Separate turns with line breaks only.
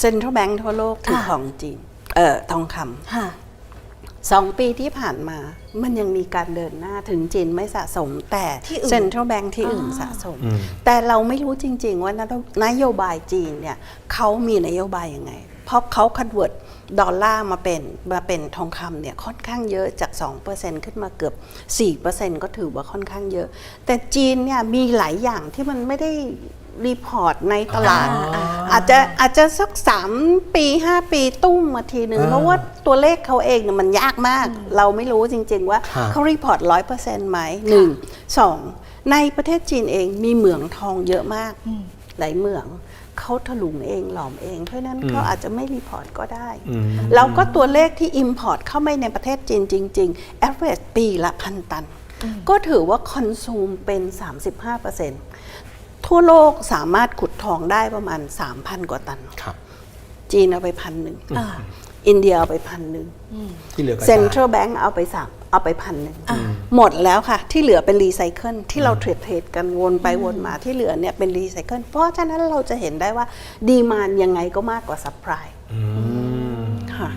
เซ็นทรัลแบงก์ทั่วโลกถือ
ค่ะ
ของจีนเอ่อทองค
ค่ะำ
สองปีที่ผ่านมามันยังมีการเดินหน้าถึงจีนไม่สะสม แต่
ที่อื่น
เซ็นทรัลแบงก์ที่อื่น
อ่า
สะสม
อืม
แต่เราไม่รู้จริง ๆ ว่านโยนโยบายจีนเนี่ยเขามีนโยบายยังไง เพราะเขาคันเวิร์ดดอลลาร์มาเป็นมาเป็นทองคำเนี่ยค่อนข้างเยอะจาก 2%ขึ้นมาเกือบ 4%ก็ถือว่าค่อนข้างเยอะ แต่จีนเนี่ยมีหลายอย่างที่มันไม่ได้รีพอร์ตในตลาด
อ่า
อาจจะอาจจะสัก3ปี5ปีตุ้มมาทีหนึ่ง
อ่า
เพราะว่าตัวเลขเขาเองเนี่ยมันยากมาก เราไม่รู้จริง ๆ ว่า
ครับ
เขารีพอร์ตร้อยเปอร์เซ็นต์ไหมหนึ่งสองในประเทศจีนเองมีเหมืองทองเยอะมากหลายเหมืองเขาถลุงเองหลอมเอง เพราะฉะนั้น
อืม
เขาอาจจะไม่รีพอร์ตก็ได้
อืม
แล้วก็ตัวเลขที่ Import เข้ามาในประเทศจีนจริง ๆ average ปีละพันตัน ก็ถือว่าคอนซูมเป็น 35% ทั่วโลกสามารถขุดทองได้ประมาณ 3,000 กว่าตัน
ครับ
จีนเอาไปพันหนึ่ง
อ่า
อินเดียเอาไปพันหนึ่ง
ที่เหลือกระ
เซ็
จานย
ทรัลแบงก์เอาไปสามเอาไปพันหนึ่งหมดแล้วค่ะ ที่เหลือเป็นรีไซเคิลที่เราเทรดเทรดกันวนไปวนมาที่เหลือเนี่ยเป็นรีไซเคิลเพราะฉะนั้นเราจะเห็นได้ว่าดีมานยังไงก็มากกว่าซัพพลาย
อืม
ค่ะ